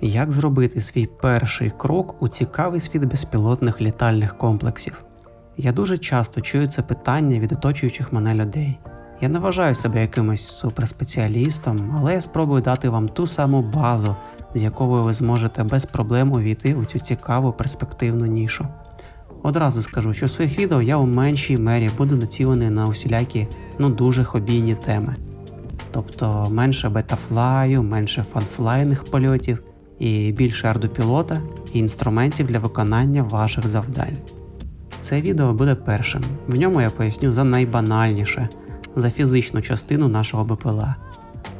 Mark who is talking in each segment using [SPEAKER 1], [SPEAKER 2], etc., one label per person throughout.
[SPEAKER 1] Як зробити свій перший крок у цікавий світ безпілотних літальних комплексів? Я дуже часто чую це питання від оточуючих мене людей. Я не вважаю себе якимось суперспеціалістом, але я спробую дати вам ту саму базу, з якою ви зможете без проблем увійти у цю цікаву перспективну нішу. Одразу скажу, що в своїх відео я у меншій мері буду націлений на усілякі ну дуже хобійні теми. Тобто менше бетафлаю, менше фанфлайних польотів і більше ардопілота і інструментів для виконання ваших завдань. Це відео буде першим. В ньому я поясню за найбанальніше, за фізичну частину нашого БПЛА,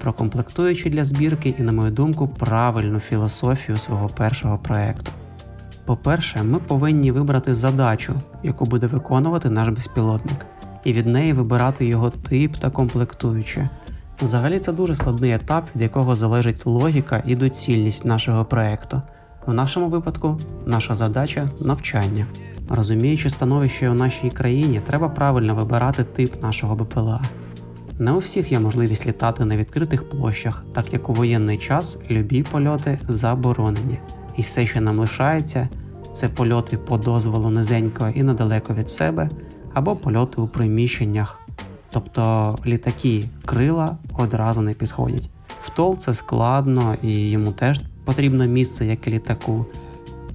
[SPEAKER 1] про комплектуючі для збірки і, на мою думку, правильну філософію свого першого проекту. По-перше, ми повинні вибрати задачу, яку буде виконувати наш безпілотник, і від неї вибирати його тип та комплектуючі. Взагалі це дуже складний етап, від якого залежить логіка і доцільність нашого проекту. В нашому випадку наша задача навчання. Розуміючи становище у нашій країні, треба правильно вибирати тип нашого БПЛА. Не у всіх є можливість літати на відкритих площах, так як у воєнний час любі польоти заборонені, і все, що нам лишається, це польоти по дозволу низенько і недалеко від себе, або польоти у приміщеннях. Тобто літаки крила одразу не підходять. Втол це складно і йому теж потрібно місце, як і літаку.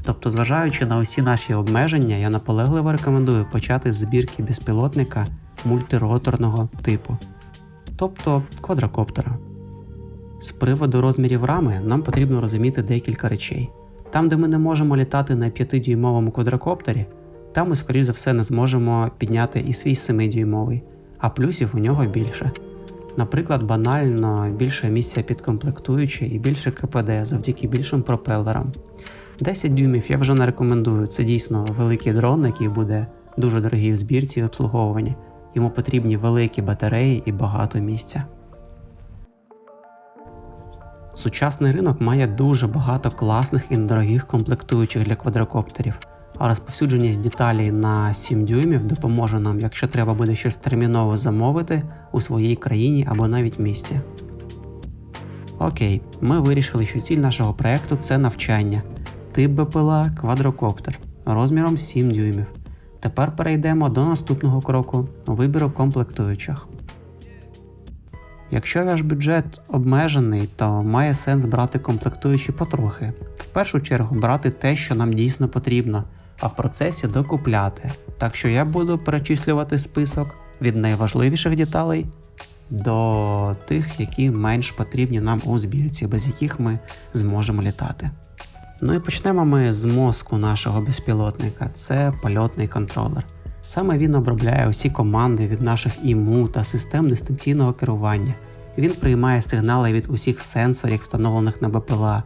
[SPEAKER 1] Тобто, зважаючи на усі наші обмеження, я наполегливо рекомендую почати з збірки безпілотника мультироторного типу, тобто квадрокоптера. З приводу розмірів рами нам потрібно розуміти декілька речей. Там, де ми не можемо літати на 5-дюймовому квадрокоптері, там ми, скоріш за все, не зможемо підняти і свій 7-дюймовий, а плюсів у нього більше. Наприклад, банально більше місця під комплектуючі і більше КПД завдяки більшим пропелерам. 10 дюймів я вже не рекомендую. Це дійсно великий дрон, який буде дуже дорогий в збірці і обслуговуванні. Йому потрібні великі батареї і багато місця. Сучасний ринок має дуже багато класних і недорогих комплектуючих для квадрокоптерів, а розповсюдженість деталей на 7 дюймів допоможе нам, якщо треба буде щось терміново замовити у своїй країні або навіть місті. Окей, ми вирішили, що ціль нашого проекту це навчання. Тип БПЛА квадрокоптер розміром 7 дюймів. Тепер перейдемо до наступного кроку вибіру комплектуючих. Якщо ваш бюджет обмежений, то має сенс брати комплектуючі потрохи. В першу чергу брати те, що нам дійсно потрібно, а в процесі докупляти. Так що я буду перечислювати список від найважливіших деталей до тих, які менш потрібні нам у збірці, без яких ми зможемо літати. Ну і почнемо ми з мозку нашого безпілотника це польотний контролер. Саме він обробляє усі команди від наших іму та систем дистанційного керування. Він приймає сигнали від усіх сенсорів, встановлених на БПЛА,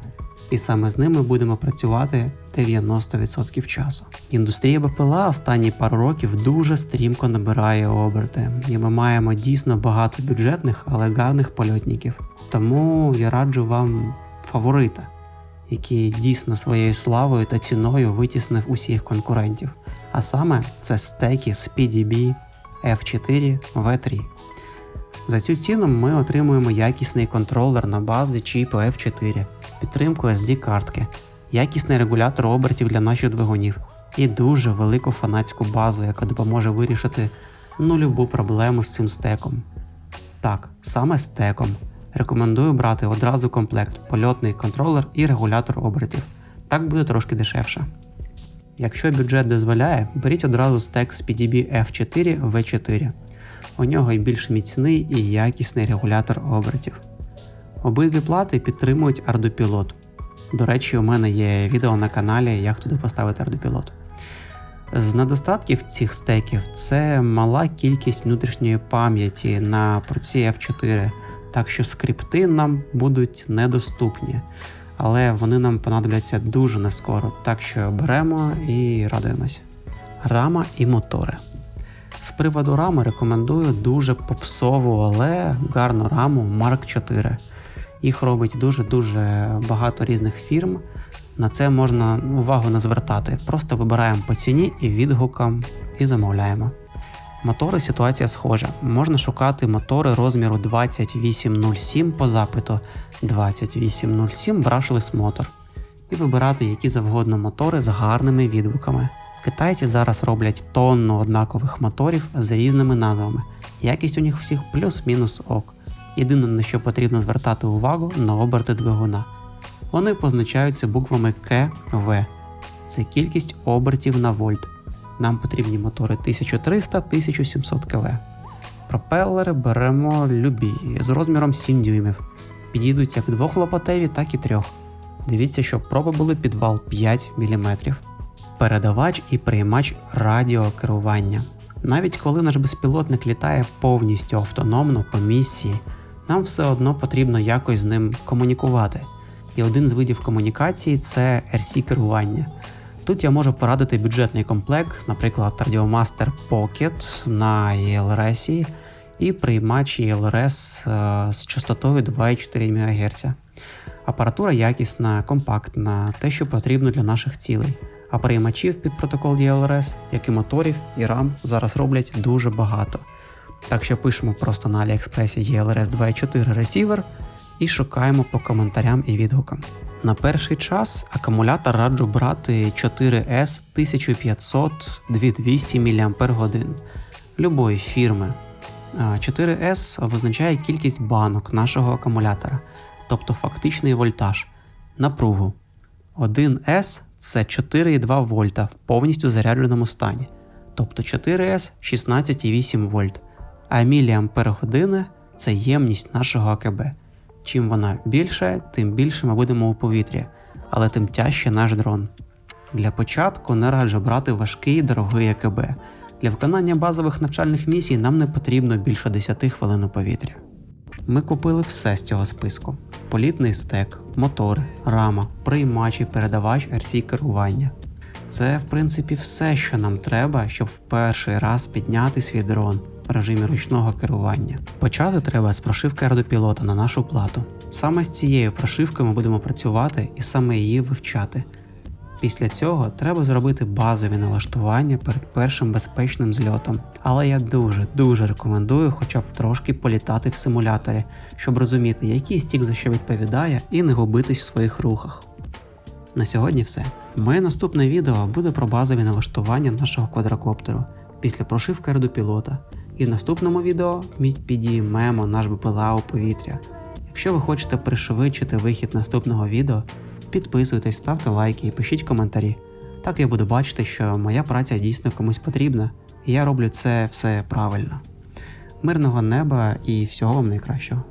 [SPEAKER 1] і саме з ними будемо працювати 90% часу. Індустрія БПЛА останні пару років дуже стрімко набирає оберти, і ми маємо дійсно багато бюджетних, але гарних польотників. Тому я раджу вам фаворита, який дійсно своєю славою та ціною витіснив усіх конкурентів. А саме це стеки з PDB F4 V3. За цю ціну ми отримуємо якісний контролер на базі чіпу F4, підтримку SD-картки, якісний регулятор обертів для наших двигунів і дуже велику фанатську базу, яка допоможе вирішити ну любу проблему з цим стеком. Так, саме стеком. Рекомендую брати одразу комплект польотний контролер і регулятор обертів. Так буде трошки дешевше. Якщо бюджет дозволяє, беріть одразу стек з PDB F4 V4. У нього й більш міцний і якісний регулятор обертів. Обидві плати підтримують ардопілот. До речі, у мене є відео на каналі, як туди поставити ардопілот. З недостатків цих стеків це мала кількість внутрішньої пам'яті на проці F4, так що скрипти нам будуть недоступні, але вони нам понадобляться дуже нескоро, так що беремо і радуємось. Рама і мотори. З приводу рами рекомендую дуже попсову, але гарну раму Mark 4. Їх робить дуже-дуже багато різних фірм. На це можна увагу не звертати. Просто вибираємо по ціні і відгукам і замовляємо. Мотори ситуація схожа. Можна шукати мотори розміру 2807 по запиту 2807 Brushless Motor. і вибирати які завгодно мотори з гарними відгуками. Китайці зараз роблять тонну однакових моторів з різними назвами. Якість у них всіх плюс-мінус ок. Єдине на що потрібно звертати увагу на оберти двигуна. Вони позначаються буквами К, В. Це кількість обертів на вольт. Нам потрібні мотори 1300-1700 кВ. Пропелери беремо любі з розміром 7 дюймів. Підійдуть як двохлопатеві, так і трьох. Дивіться, щоб проби були підвал 5 мм. Передавач і приймач радіокерування. Навіть коли наш безпілотник літає повністю автономно по місії, нам все одно потрібно якось з ним комунікувати. І один з видів комунікації це RC керування. Тут я можу порадити бюджетний комплект, наприклад, Radiomaster Pocket на ELRS і приймач ELRS е, з частотою 2,4 МГц. Апаратура якісна, компактна, те, що потрібно для наших цілей. А приймачів під протокол DLRS, як і моторів і RAM, зараз роблять дуже багато. Так що пишемо просто на AliExpress ELRS 2.4 Receiver і шукаємо по коментарям і відгукам. На перший час акумулятор раджу брати 4S 1500-2200 мАч любої фірми. 4S визначає кількість банок нашого акумулятора, тобто фактичний вольтаж, напругу. 1S це 4,2 вольта в повністю зарядженому стані, тобто 4S 16,8 вольт, а міліампер-години це ємність нашого АКБ. Чим вона більше, тим більше ми будемо у повітрі, але тим тяжче наш дрон. Для початку не раджу брати важкий дорогий АКБ. Для виконання базових навчальних місій нам не потрібно більше 10 хвилин у повітря. Ми купили все з цього списку: політний стек, мотори, рама, приймач і передавач RC керування. Це, в принципі, все, що нам треба, щоб в перший раз підняти свій дрон режимі ручного керування. Почати треба з прошивки аеродопілота на нашу плату. Саме з цією прошивкою ми будемо працювати і саме її вивчати. Після цього треба зробити базові налаштування перед першим безпечним зльотом. Але я дуже дуже рекомендую хоча б трошки політати в симуляторі, щоб розуміти, який стік за що відповідає, і не губитись в своїх рухах. На сьогодні все. Моє наступне відео буде про базові налаштування нашого квадрокоптеру після прошивки аеродопілота. І в наступному відео ми підіймемо наш БПЛА у повітря. Якщо ви хочете пришвидшити вихід наступного відео, підписуйтесь, ставте лайки і пишіть коментарі. Так я буду бачити, що моя праця дійсно комусь потрібна, і я роблю це все правильно. Мирного неба і всього вам найкращого.